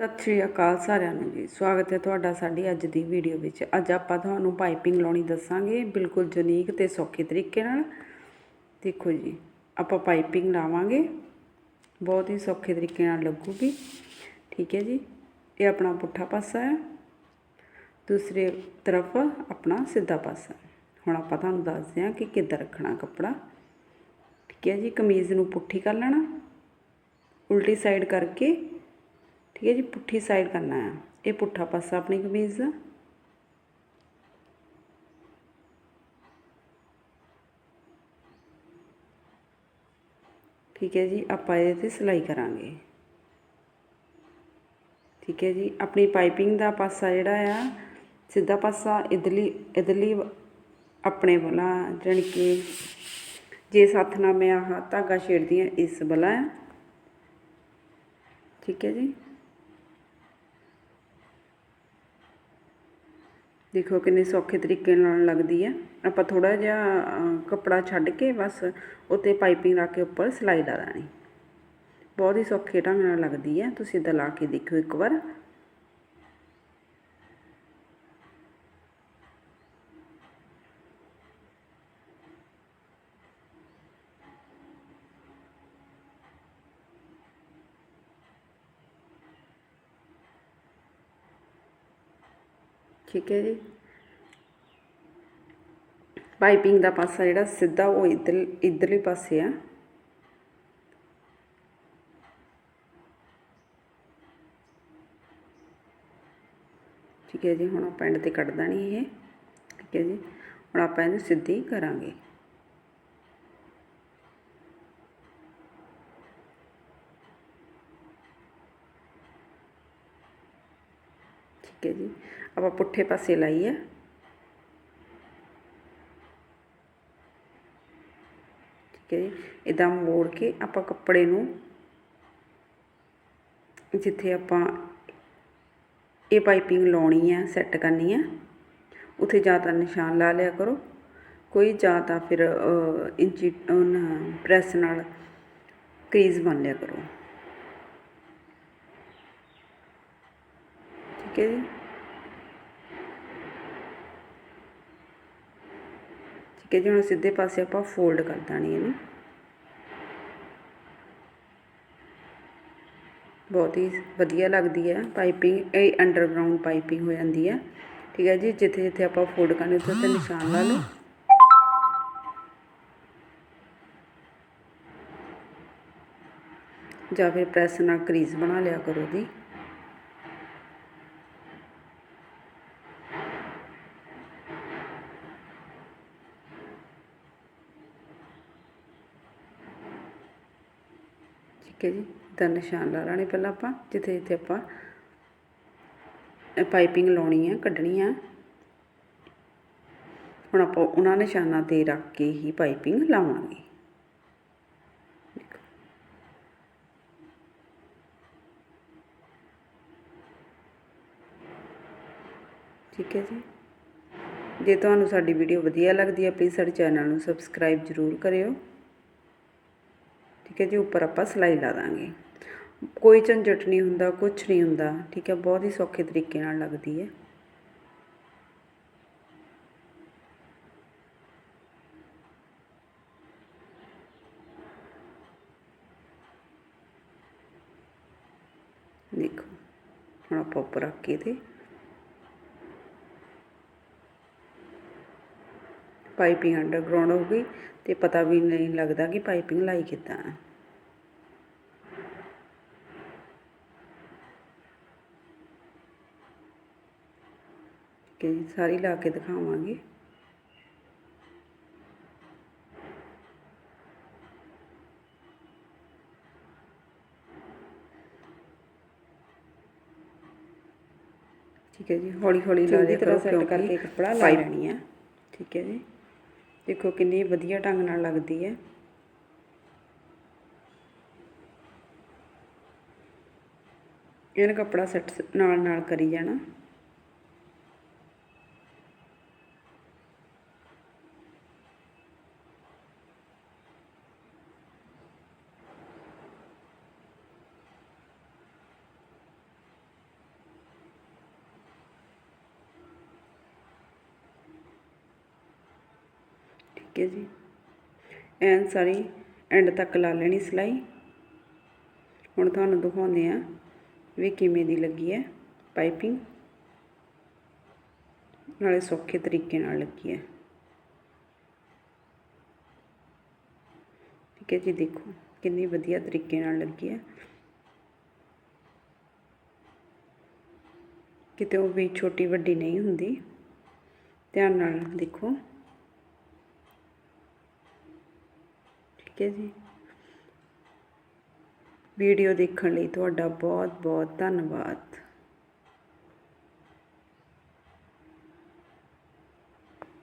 ਸਤਿ ਸ਼੍ਰੀ ਅਕਾਲ ਸਾਰਿਆਂ ਨੂੰ ਜੀ। ਸਵਾਗਤ ਹੈ ਤੁਹਾਡਾ ਸਾਡੀ ਅੱਜ ਦੀ ਵੀਡੀਓ ਵਿੱਚ। ਅੱਜ ਆਪਾਂ ਤੁਹਾਨੂੰ ਪਾਈਪਿੰਗ ਲਾਉਣੀ ਦੱਸਾਂਗੇ ਬਿਲਕੁਲ ਯੂਨੀਕ ਤੇ ਸੌਖੇ ਤਰੀਕੇ ਨਾਲ। ਦੇਖੋ ਜੀ, ਆਪਾਂ ਪਾਈਪਿੰਗ ਲਾਵਾਂਗੇ। ਬਹੁਤ ਹੀ ਸੌਖੇ ਤਰੀਕੇ ਨਾਲ ਲੱਗੂਗੀ। ਠੀਕ ਹੈ ਜੀ, ਇਹ ਆਪਣਾ ਪੁੱਠਾ ਪਾਸਾ ਹੈ। ਦੂਸਰੇ ਤਰਫ ਆਪਣਾ ਸਿੱਧਾ ਪਾਸਾ। ਹੁਣ ਆਪਾਂ ਤੁਹਾਨੂੰ ਦੱਸਦੇ ਹਾਂ ਕਿ ਕਿੱਦਾਂ ਰੱਖਣਾ ਕੱਪੜਾ। ਠੀਕ ਹੈ ਜੀ, ਕਮੀਜ਼ ਨੂੰ ਪੁੱਠੀ ਕਰ ਲੈਣਾ। ਉਲਟੀ ਸਾਈਡ ਕਰਕੇ ਠੀਕ ਹੈ ਜੀ, ਪੁੱਠੀ ਸਾਈਡ ਕਰਨਾ ਹੈ। ਇਹ ਪੁੱਠਾ ਪਾਸਾ ਆਪਣੀ ਕਮੀਜ਼। ਦਾ ਠੀਕ ਹੈ ਜੀ, ਆਪਾਂ ਇਹਦੇ ਤੇ ਸਿਲਾਈ ਕਰਾਂਗੇ। ਠੀਕ ਹੈ ਜੀ, ਆਪਣੀ ਪਾਈਪਿੰਗ ਦਾ ਪਾਸਾ ਜਿਹੜਾ ਆ, ਸਿੱਧਾ ਪਾਸਾ ਇਧਰਲੀ ਇਧਰਲੀ ਆਪਣੇ ਵਾਲਾ ਜਾਣੀ ਕਿ ਜੇ ਸੱਥ ਨਾਲ ਮੈਂ ਆਹ ਧਾਗਾ ਛੇੜਦੀ ਹਾਂ, ਇਸ ਵਾਲਾ ਆ। ਠੀਕ ਹੈ ਜੀ। ਦੇਖੋ ਕਿੰਨੇ ਸੌਖੇ ਤਰੀਕੇ ਨਾਲ ਲੱਗਦੀ ਹੈ ਆਪਾਂ ਥੋੜਾ ਜਿਹਾ ਕੱਪੜਾ ਛੱਡ ਕੇ ਬਸ ਉੱਤੇ ਪਾਈਪਿੰਗ ਲਾ ਕੇ ਉੱਪਰ ਸਿਲਾਈ ਲਾ ਦੇਣੀ ਬਹੁਤ ਹੀ ਸੌਖੇ ਢੰਗ ਨਾਲ ਲੱਗਦੀ ਹੈ ਤੁਸੀਂ ਇਦਾਂ ਲਾ ਕੇ ਦੇਖਿਓ ਇੱਕ ਵਾਰ। ਠੀਕ ਹੈ ਜੀ। ਪਾਈਪਿੰਗ ਦਾ ਪਾਸਾ ਜਿਹੜਾ ਸਿੱਧਾ ਉਹ ਇਧਰ, ਇਧਰਲੇ ਪਾਸੇ ਆ। ਠੀਕ ਹੈ ਜੀ, ਹੁਣ ਆਪਾਂ ਐਂਡ ਤੇ ਕੱਢ ਦੇਣੀ ਇਹ। ਠੀਕ ਹੈ ਜੀ, ਹੁਣ ਆਪਾਂ ਇਹਨੂੰ ਸਿੱਧੀ ਕਰਾਂਗੇ। ਠੀਕ ਹੈ ਜੀ। ਆਪਾਂ ਪੁੱਠੇ ਪਾਸੇ ਲਾਈ ਹੈ ਠੀਕ ਹੈ ਜੀ। ਇਦਾਂ ਮੋੜ ਕੇ ਆਪਾਂ ਕੱਪੜੇ ਨੂੰ ਜਿੱਥੇ ਆਪਾਂ ਇਹ ਪਾਈਪਿੰਗ ਲਾਉਣੀ ਹੈ ਸੈੱਟ ਕਰਨੀ ਹੈ ਉਥੇ ਜਾਂ ਤਾਂ ਨਿਸ਼ਾਨ ਲਾ ਲਿਆ ਕਰੋ। ਕੋਈ ਜਾਂ ਤਾਂ ਫਿਰ ਇੰਚੀ ਪ੍ਰੈਸ ਨਾਲ ਕਰੀਜ਼ ਬਣ ਲਿਆ ਕਰੋ। ਠੀਕ ਜੀ। ਠੀਕ ਹੈ ਜੀ, ਹੁਣ ਸਿੱਧੇ ਪਾਸੇ ਆਪਾਂ ਫੋਲਡ ਕਰ ਦਾਣੀ ਇਹਨੂੰ ਬਹੁਤ ਹੀ ਵਧੀਆ ਲੱਗਦੀ ਹੈ ਪਾਈਪਿੰਗ ਇਹ ਅੰਡਰਗਰਾਉਂਡ ਪਾਈਪਿੰਗ ਹੋ ਜਾਂਦੀ ਹੈ। ਠੀਕ ਹੈ ਜੀ, ਜਿੱਥੇ ਜਿੱਥੇ ਆਪਾਂ ਫੋਲਡ ਕਰਨੇ, ਉੱਥੇ ਉੱਥੇ ਨਿਸ਼ਾਨ ਲਾ ਲਓ। ਜਾਂ ਫਿਰ ਪ੍ਰੈਸ ਨਾਲ ਕਰੀਜ਼ ਬਣਾ ਲਿਆ ਕਰੋ ਉਹਦੀ ਠੀਕ ਹੈ ਜੀ ਤਾਂ ਨਿਸ਼ਾਨ ਲਾ ਲੈਣੇ ਪਹਿਲਾਂ ਆਪਾਂ, ਜਿੱਥੇ ਜਿੱਥੇ ਆਪਾਂ ਪਾਈਪਿੰਗ ਲਾਉਣੀ ਹੈ ਕੱਢਣੀ ਹੈ ਹੁਣ ਆਪਾਂ ਉਹਨਾਂ ਨਿਸ਼ਾਨਾਂ ਤੇ ਰੱਖ ਕੇ ਹੀ ਪਾਈਪਿੰਗ ਲਾਵਾਂਗੇ। ਠੀਕ ਹੈ ਜੀ। ਜੇ ਤੁਹਾਨੂੰ ਸਾਡੀ ਵੀਡੀਓ ਵਧੀਆ ਲੱਗਦੀ ਹੈ ਪਲੀਜ਼ ਸਾਡੇ ਚੈਨਲ ਨੂੰ ਸਬਸਕ੍ਰਾਈਬ ਜ਼ਰੂਰ ਕਰਿਓ। ਠੀਕ ਹੈ ਜੀ, ਉੱਪਰ ਆਪਾਂ ਸਿਲਾਈ ਲਾ ਦਾਂਗੇ। ਕੋਈ ਝੰਜਟ ਨਹੀਂ ਹੁੰਦਾ ਕੁਝ ਨਹੀਂ ਹੁੰਦਾ, ਠੀਕ ਹੈ, ਬਹੁਤ ਹੀ ਸੌਖੇ ਤਰੀਕੇ ਨਾਲ ਲੱਗਦੀ ਹੈ। ਦੇਖੋ, ਹੁਣ ਆਪਾਂ ਉੱਪਰ ਰੱਖ ਕੇ ਤੇ ਪਾਈਪਿੰਗ ਅੰਡਰਗਰਾਉਂਡ ਹੋ ਗਈ ਤੇ ਪਤਾ ਵੀ ਨਹੀਂ ਲੱਗਦਾ ਕਿ ਪਾਈਪਿੰਗ ਲਾਈ ਕਿੱਦਾਂ ਹੈ। ਕਿ ਸਾਰੀ ਲਾ ਕੇ ਦਿਖਾਵਾਂਗੇ। ਠੀਕ ਹੈ ਜੀ ਹੌਲੀ ਹੌਲੀ ਲਾ ਦਿਆ ਤਰ੍ਹਾਂ ਕਿਉਂਕਿ ਕਰਕੇ ਕੱਪੜਾ ਲਾ ਲੈਣੀ ਹੈ। ਠੀਕ ਹੈ ਜੀ। ਦੇਖੋ ਕਿੰਨੀ ਵਧੀਆ ਢੰਗ ਨਾਲ ਲੱਗਦੀ ਹੈ। ਇਹਨ ਕੱਪੜਾ ਸੈੱਟ ਨਾਲ ਨਾਲ ਕਰੀ ਜਾਣਾ। ਠੀਕ ਹੈ ਜੀ। ਐਨ ਸਾਰੀ ਐਂਡ ਤੱਕ ਲਾ ਲੈਣੀ ਸਿਲਾਈ। ਹੁਣ ਤੁਹਾਨੂੰ ਦਿਖਾਉਂਦੇ ਆ ਵੀ ਕਿਵੇਂ ਦੀ ਲੱਗੀ ਹੈ ਪਾਈਪਿੰਗ। ਨਾਲੇ ਸੌਖੇ ਤਰੀਕੇ ਨਾਲ ਲੱਗੀ ਹੈ। ਠੀਕ ਹੈ ਜੀ, ਦੇਖੋ ਕਿੰਨੀ ਵਧੀਆ ਤਰੀਕੇ ਨਾਲ ਲੱਗੀ ਹੈ। ਕਿਤੇ ਉਹ ਵੀ ਛੋਟੀ ਵੱਡੀ ਨਹੀਂ ਹੁੰਦੀ। ਧਿਆਨ ਨਾਲ ਦੇਖੋ। ਠੀਕ ਹੈ ਜੀ। ਵੀਡੀਓ ਦੇਖਣ ਲਈ ਤੁਹਾਡਾ ਬਹੁਤ ਬਹੁਤ ਧੰਨਵਾਦ।